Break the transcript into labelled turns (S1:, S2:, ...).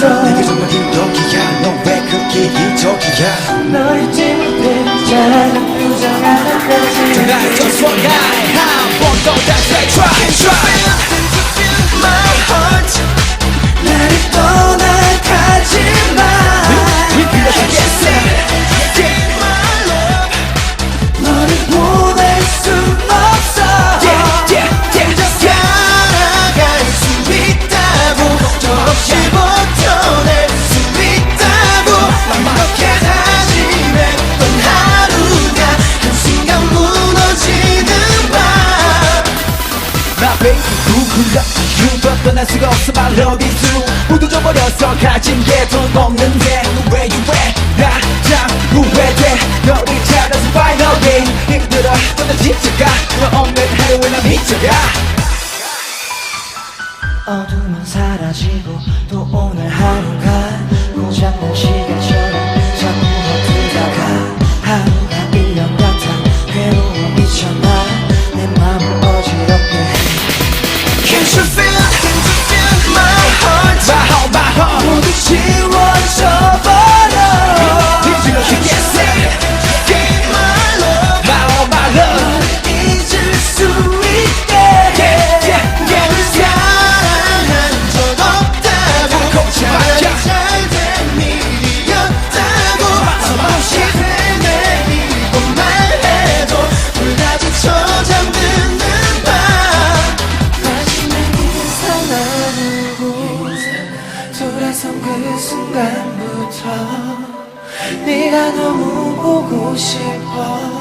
S1: 있어.
S2: 내게 정말 행복이야. 넌왜 그렇게 이적이야?
S1: 널 찌는 듯 작은 표정 하나까지
S2: Tonight just one night
S1: 같이
S2: 유독 떠날 수가 없어 My love is you 모두 줘버려서 가진 게 돈 없는데. 오늘 왜 이래? 난참 후회돼. 너를 찾아서 finally 힘들어. 떠나 집착가. 너 없는 하루에 난 미쳐가.
S1: 어둠은 사라지고 또 오늘 하루 순간부터 네가 너무 보고 싶어.